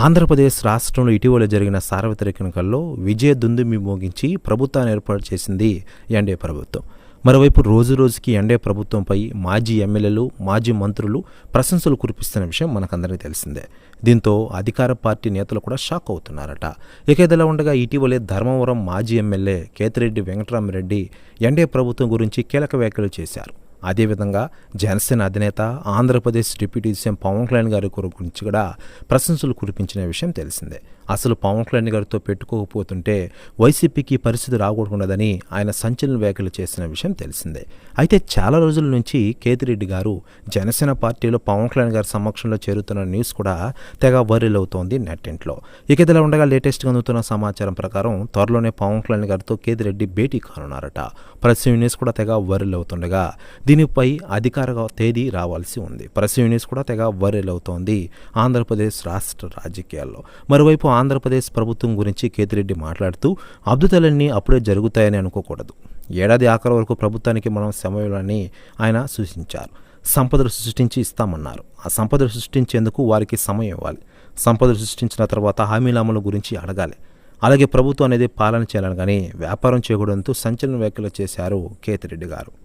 ఆంధ్రప్రదేశ్ రాష్ట్రంలో ఇటీవల జరిగిన సార్వత్రిక ఎన్నికల్లో విజయ దుందుమి మోగించి ప్రభుత్వాన్ని ఏర్పాటు చేసింది ఎన్డీఏ ప్రభుత్వం. మరోవైపు రోజు రోజుకి ఎన్డీఏ ప్రభుత్వంపై మాజీ ఎమ్మెల్యేలు మాజీ మంత్రులు ప్రశంసలు కురిపిస్తున్న విషయం మనకందరికీ తెలిసిందే. దీంతో అధికార పార్టీ నేతలు కూడా షాక్ అవుతున్నారట. ఇక ఇదిలా ఉండగా ఇటీవలే ధర్మవరం మాజీ ఎమ్మెల్యే కేతిరెడ్డి వెంకటరామరెడ్డి ఎన్డీఏ ప్రభుత్వం గురించి కీలక వ్యాఖ్యలు చేశారు. అదేవిధంగా జనసేన అధినేత ఆంధ్రప్రదేశ్ డిప్యూటీ సీఎం పవన్ కళ్యాణ్ గారి గురించి కూడా ప్రశంసలు కురిపించిన విషయం తెలిసిందే. అసలు పవన్ కళ్యాణ్ గారితో పెట్టుకోకపోతుంటే వైసీపీకి పరిస్థితి రాకూడదని ఆయన సంచలన వ్యాఖ్యలు చేసిన విషయం తెలిసిందే. అయితే చాలా రోజుల నుంచి కేతిరెడ్డి గారు జనసేన పార్టీలో పవన్ కళ్యాణ్ గారి సమక్షంలో చేరుతున్న న్యూస్ కూడా తెగ వైరల్ అవుతోంది నెట్టింట్లో. ఇక ఇదిలా ఉండగా లేటెస్ట్గా అందుతున్న సమాచారం ప్రకారం త్వరలోనే పవన్ కళ్యాణ్ గారితో కేతిరెడ్డి భేటీ కానున్నారట. ప్రెస్ న్యూస్ కూడా తెగ వైరల్ అవుతుండగా దీనిపై అధికార తేదీ రావాల్సి ఉంది. ప్రెస్ న్యూస్ కూడా తెగ వైరల్ అవుతోంది ఆంధ్రప్రదేశ్ రాష్ట్ర రాజకీయాల్లో. మరోవైపు ఆంధ్రప్రదేశ్ ప్రభుత్వం గురించి కేతిరెడ్డి మాట్లాడుతూ అద్భుతాలన్నీ అప్పుడే జరుగుతాయని అనుకోకూడదు. ఏడాది ఆఖరి వరకు ప్రభుత్వానికి మనం సమయాలని ఆయన సూచించారు. సంపదలు సృష్టించి ఇస్తామన్నారు. ఆ సంపదలు సృష్టించేందుకు వారికి సమయం ఇవ్వాలి. సంపదలు సృష్టించిన తర్వాత హామీల అమలు గురించి అడగాలి. అలాగే ప్రభుత్వం అనేది పాలన చేయాలని కానీ వ్యాపారం చేయకూడదంతో సంచలన వ్యాఖ్యలు చేశారు కేతిరెడ్డి గారు.